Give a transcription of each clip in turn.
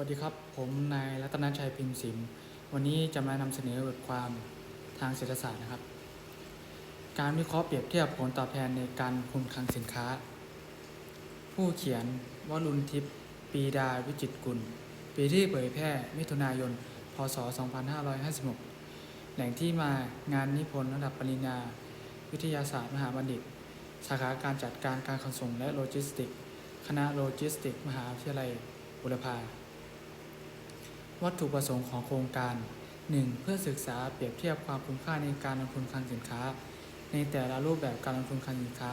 วัสดีครับ ผมนายรัตนชัยพิมพ์สิม วันนี้จะมานำเสนอบทความทางเศรษฐศาสตร์นะครับ การวิเคราะห์เปรียบเทียบผลตอบแทนในการลงทุนคลังสินค้า ผู้เขียนวรุณทิพย์ปีดาวิจิตกุล ปีที่เผยแพร่มิถุนายน พศ 2556 แหล่งที่มางานนิพนธ์ระดับปริญญา วิทยาศาสตร์มหาบัณฑิต สาขาการจัดการการขนส่งและโลจิสติกส์คณะโลจิสติกส์มหาวิทยาลัยบุรพา วัตถุประสงค์ของโครงการ 1. เพื่อศึกษาเปรียบเทียบความคุ้มค่าในการลงทุนคลังสินค้า ในแต่ละรูปแบบการลงทุนคลังสินค้า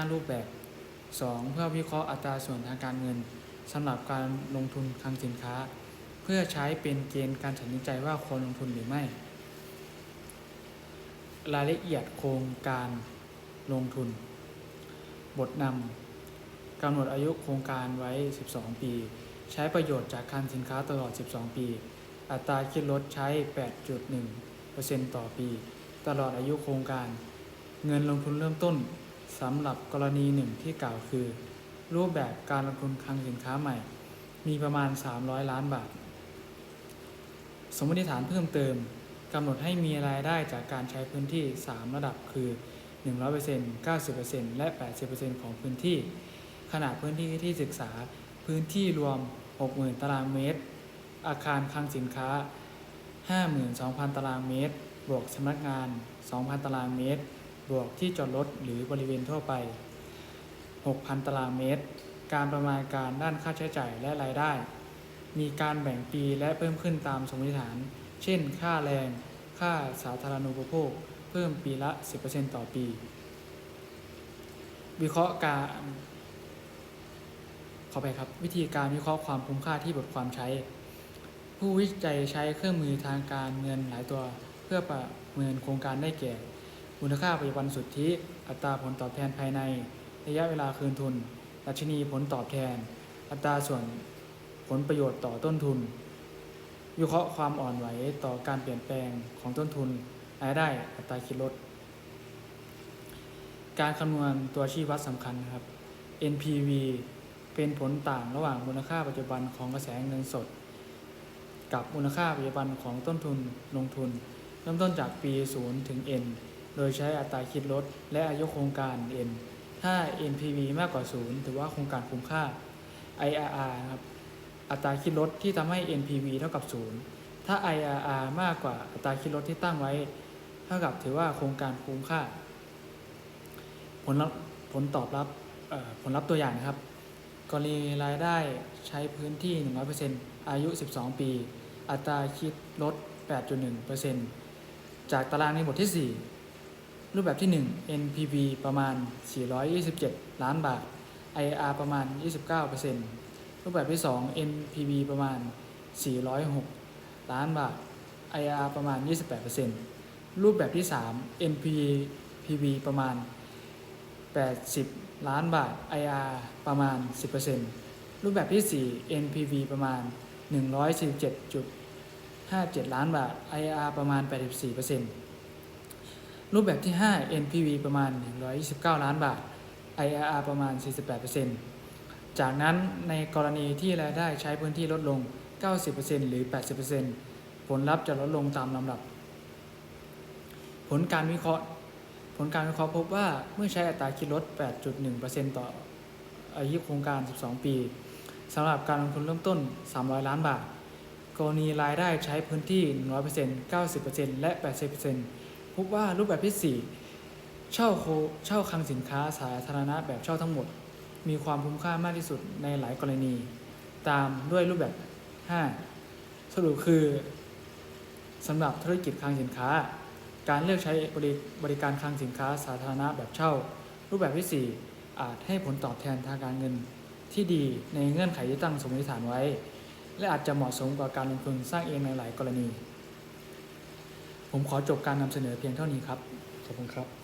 5 รูปแบบ 2. เพื่อวิเคราะห์อัตราส่วนทางการเงินสำหรับการลงทุนคลังสินค้า เพื่อใช้เป็นเกณฑ์การตัดสินใจว่าควรลงทุนหรือไม่ รายละเอียดโครงการลงทุน บทนำ กำหนดอายุโครงการไว้ 12 ปี ใช้ประโยชน์จากคลังสินค้าตลอด 12 ปี อัตราคิดลดใช้ 8.1%ต่อปี ตลอดอายุโครงการ เงินลงทุนเริ่มต้นสำหรับกรณีหนึ่งที่กล่าวคือ รูปแบบการลงทุนคลังสินค้าใหม่ มีประมาณ 300 ล้านบาท สมมติฐานเพิ่มเติมกำหนดให้มีรายได้จากการใช้พื้นที่ 3 ระดับคือ 100% 90%และ 80%ของพื้นที่ ขนาดพื้นที่ที่ศึกษาพื้นที่รวม 60,000 ตารางเมตร อาคารคลังสินค้า 52,000 ตารางเมตร บวกสำนักงาน 2,000 ตารางเมตร บวกที่จอดรถหรือบริเวณทั่วไป 6,000 ตารางเมตร การประมาณการด้านค่าใช้จ่ายและรายได้ มีการแบ่งปีและเพิ่มขึ้นตามสมมติฐาน เช่น ค่าแรง ค่าสาธารณูปโภค เพิ่มปีละ 10%ต่อปี วิเคราะห์การ ขอไปครับ วิธีการวิเคราะห์ความคุ้มค่าที่บทความใช้ ผู้วิจัยใช้เครื่องมือทางการเงินหลายตัว เพื่อประเมินโครงการได้แก่มูลค่าปัจจุบันสุทธิ อัตราผลตอบแทนภายใน ระยะเวลาคืนทุน ดัชนีผลตอบแทน อัตราส่วนผลประโยชน์ต่อต้นทุน วิเคราะห์ความอ่อนไหวต่อการเปลี่ยนแปลงของต้นทุน รายได้ อัตราคิดลด การคำนวณตัวชี้วัดสำคัญครับ NPV เป็นผลต่างระหว่างมูลค่าปัจจุบันของกระแสเงินสด กับมูลค่าปัจจุบันของต้นทุนลงทุน เริ่มต้นจากปี 0 ถึง N โดยใช้อัตราคิดลด และอายุโครงการ N ถ้า NPV มากกว่า 0 ถือว่าโครงการคุ้มค่า IRR นะครับอัตราคิดลดที่ทำให้ NPV เท่ากับ 0 ถ้า IRR มากกว่าอัตราคิดลดที่ตั้งไว้ เท่ากับถือว่าโครงการคุ้มค่า ผลลัพธ์ผลตอบรับผลลัพธ์ตัวอย่างนะครับ กรณีรายได้ใช้พื้นที่ 100%อายุ 12 ปี อัตราคิดลด 8.1%จากตารางในบทที่ 4 รูปแบบที่ 1 NPV ประมาณ 427 ล้านบาท IR ประมาณ 29%รูปแบบที่ 2 NPV ประมาณ 406 ล้านบาท IR ประมาณ 28%รูปแบบที่ 3 NPV ประมาณ 80 ล้านบาท IR ประมาณ 10%รูปแบบที่ 4 NPV ประมาณ 147.57 ล้านบาท IR ประมาณ 84%รูปแบบที่ 5 NPV ประมาณ 129 ล้านบาท IRR ประมาณ 48%จากนั้นในกรณีที่รายได้ใช้พื้นที่ลดลง 90%หรือ 80%ผลลัพธ์จะลดลงตามลำดับ ผลการวิเคราะห์ ผลการวิเคราะห์พบว่าเมื่อใช้อัตราคิดลด 8.1%ต่ออายุโครงการ 12 ปีสำหรับการลงทุนเริ่มต้น 300 ล้านบาท กรณีรายได้ใช้พื้นที่ 100% 90%และ 80%พบว่ารูปแบบที่ 4 เช่าโคเช่าคลังสินค้าสาธารณะแบบเช่าทั้งหมด มีความคุ้มค่ามากที่สุดในหลายกรณี ตามด้วยรูปแบบ 5 สรุปคือสำหรับธุรกิจคลังสินค้า การเลือกใช้บริบรการคลังสินค้าสาธารณะแบบเช่า รูปแบบที่ 4 อาจให้ผลตอบแทนทางการเงินที่ดีในเงื่อนไขที่ตั้งสมมติฐานไว้ และอาจจะเหมาะสมกับการลงทุนสร้างเองในหลายกรณี ผมขอจบการนำเสนอเพียงเท่านี้ครับ ขอบคุณครับ